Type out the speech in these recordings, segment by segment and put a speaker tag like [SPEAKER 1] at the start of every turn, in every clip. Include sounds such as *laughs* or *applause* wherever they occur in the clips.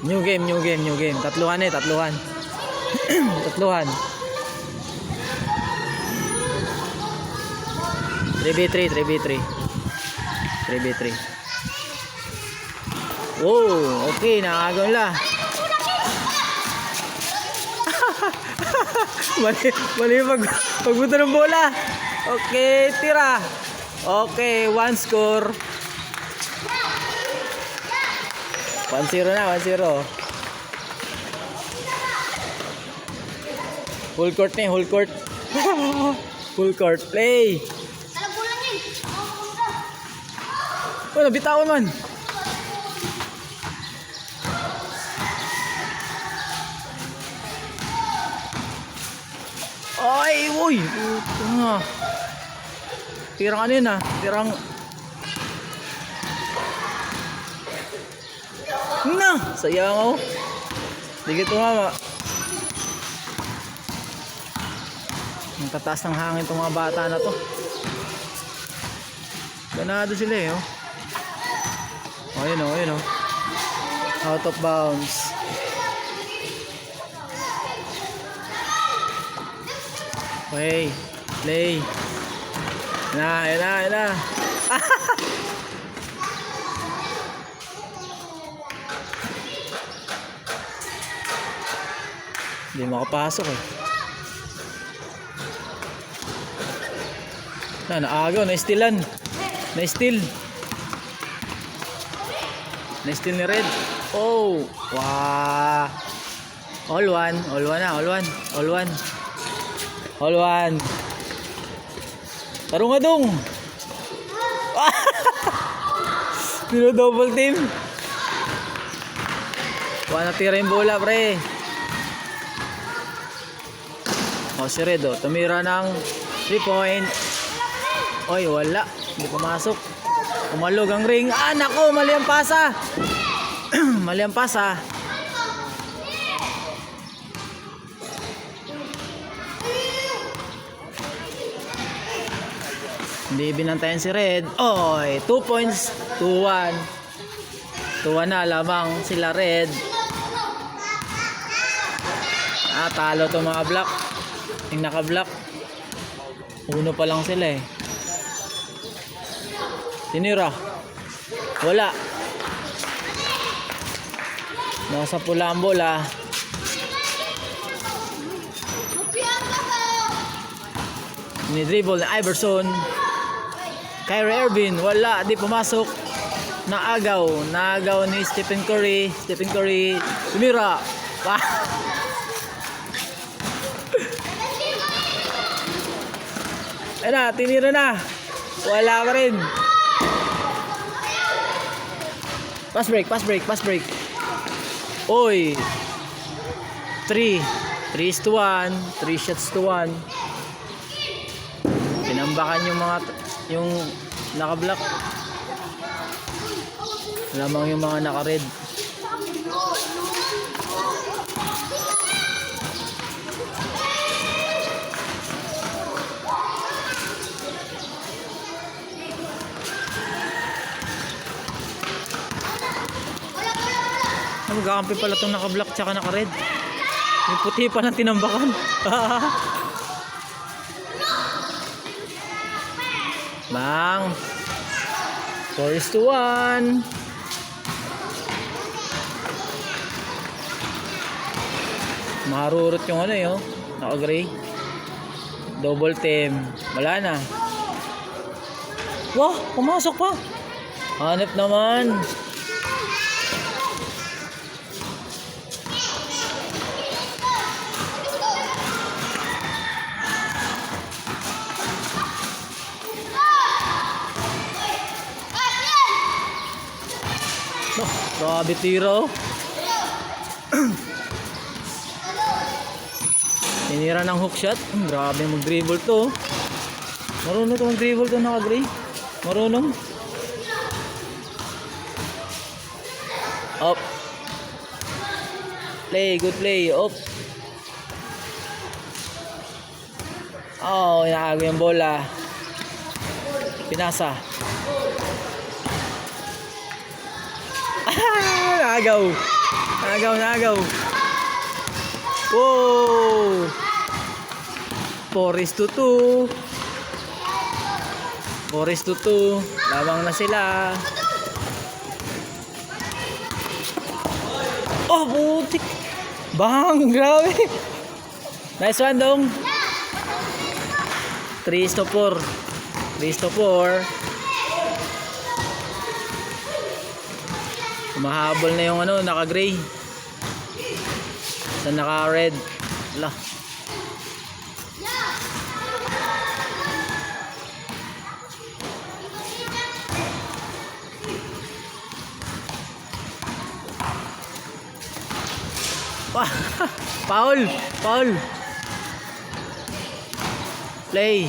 [SPEAKER 1] New game, new game, new game. Tatluhan eh, tatluhan. *clears throat* tatluhan. 3v3, 3v3. 3v3. Wow, okay, nakagaw nila. *laughs* mali, mali pag, pagbuto ng bola. Okay, tira. Okay, one score. 1-0 na, 1-0. Full court na, eh, full court. *laughs* full court play. Oh, nabitawan man. Ay, uy. Puto nga. Tirang ano yun ah. Tirang... Na! Sayang oh. Hindi ka tumama. Ang tataas ng hangin itong mga bata na to. Ganado sila eh oh. Oh, yun oh, yun oh. Out of bounds. Okay, play. Na, yun na, yun na. *laughs* Hindi makapasok eh. Na, naagaw, na-stealan. Na-steal. Na-steal ni Red. Oh, wow. All one, all one na, all one, all one. All one. Taro nga dong. Dino *laughs* double team. Wala natira yung bola, pre. O, si Red, oh. Tumira ng 3 point. Oy, wala. Hindi pumasok. Umalog ang ring. Ah, nako, mali ang pasa. *clears throat* mali ang pasa. Hindi binantayan si Red. Oy, 2 points, 2-1. 2-1 na lamang sila Red. Ah, talo to mga black. Yung naka-black. Uno pa lang sila eh. Tinira. Wala. Nasa pula ang bola. Ni-dribble ni Iverson. Kyrie Irving, wala, di pumasok. Naagaw, naagaw ni Stephen Curry. Stephen Curry, tumira. Wah! Ayun na, tinira na. Wala pa rin. Pass break, pass break, pass break. Oy. 3. 3 is to 1. 3 shots to 1. Pinambakan yung mga yung naka-block. Lamang yung mga naka-red. Gakampi pala itong naka-block tsaka naka-red. May puti pa ng tinambakan. *laughs* Bang. 4 is to 1. Marurot yung ano yun. Naka-gray. Double team. Wala na. Wah, pumasok pa. Hanap naman. Oh, grabe tiro. Tinira ng hook shot. Grabe mag-dribble to. Marunong to mag-dribble to naka-gray. Marunong. Up. Play, good play. Up. Oh, inaagaw yung bola. Pinasa. Ah! Nagaw. Nagaw, nagaw. Wow! 4 is to 2. 4 is to 2. Labang na sila. Oh, butik. Bang, grabe. Nice one, dong. 3 is to 4. 3 is to 4. Mahabol na yung ano, naka-gray. Sa naka-red. Ala. Pa *laughs* Paul! Paul! Play!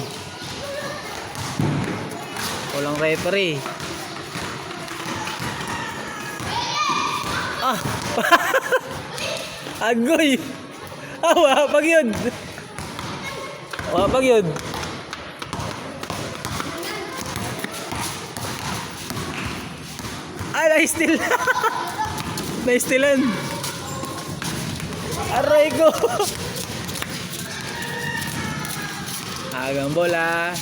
[SPEAKER 1] Walang referee. Ah! *laughs* Agoy! Ah, wapag yun! Wapag yun! Ah, na-steal! *laughs* Na-stealan! Aray ko! *laughs* Agang bola!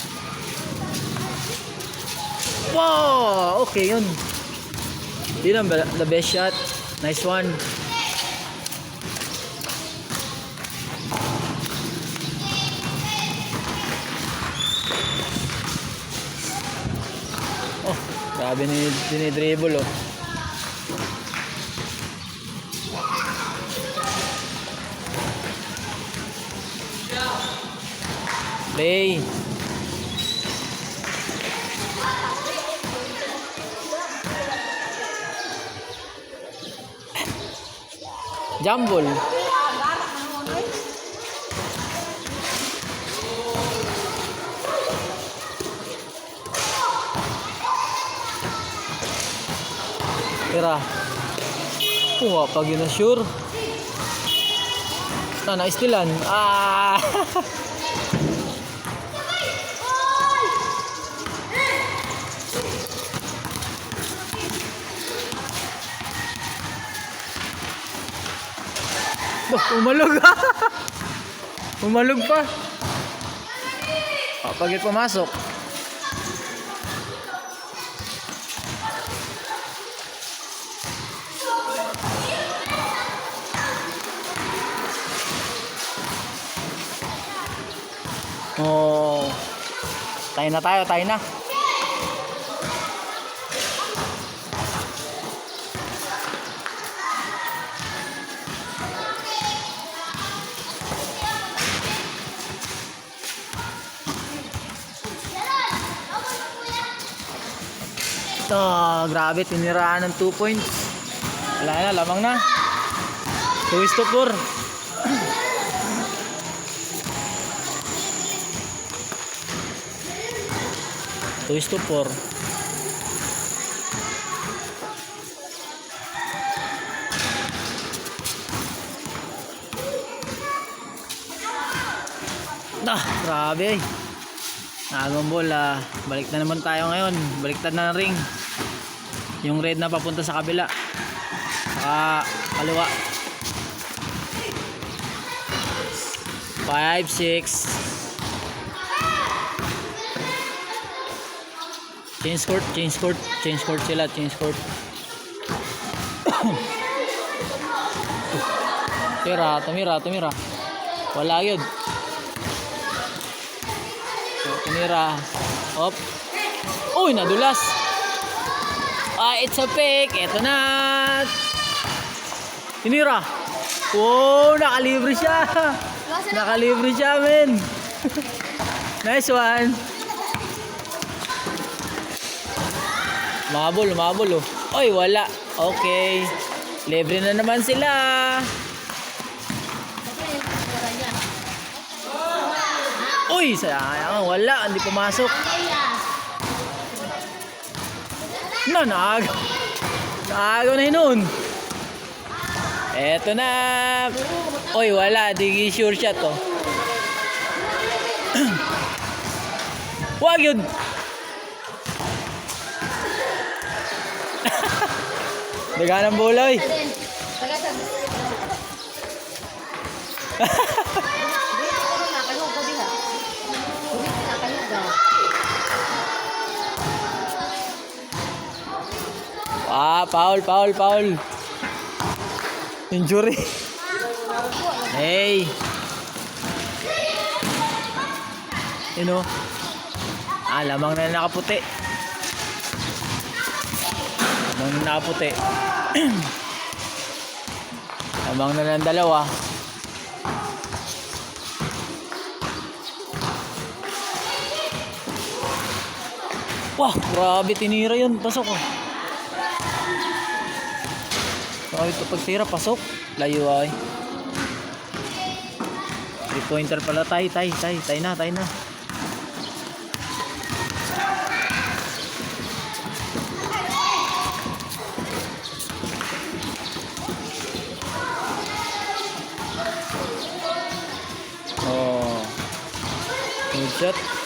[SPEAKER 1] Wow! Okay yun. Yun ang the best shot. Nice one. Oh, grabe ni dinidribble oh. Play. Jumble. Tira. Kuha pag yun na sure. Na, na-stealan. Ah! *laughs* *laughs* umalog Umalog pa. Kapag ito pumasok. Oh. Tayo na tayo, tayo na. Ito, grabe, tiniraan ng 2 points. Wala na, lamang na. 2 is to 4. Two is to four. Ah, grabe. Nagong bola. Balik na naman tayo ngayon. Baliktad na ng ring. Yung red na papunta sa kabila. Saka kaliwa. 5, 6. Change court, change court, change court sila, change court. *coughs* Tira, tumira, tumira. Wala yun. Tumira. Op. Uy, nadulas. Ah, it's a pick. Ito na. Tinira. Wow, nakalibre siya. Nakalibre siya, men. nice one. Lumabol, lumabol oh. Oy, wala. Okay. Libre na naman sila. Uy, sayang. Wala, hindi pumasok. Na, naagaw. Naagaw na hinun. Eto na. Oy, wala. Di sure shot to. *clears throat* Wag yun. *laughs* Daga ng buloy. *laughs* Ah, foul, foul, foul. Injury. Hey. Yun o. Ah, lamang na nakaputi. Lamang na nakaputi. *clears throat* lamang na ng dalawa. Wah, grabe tinira yun. Pasok oh. Grabe ito pagtira, pasok. Layo ay. Three pointer pala tay, tay, tay, tay na, tay na. Oh. Good shot.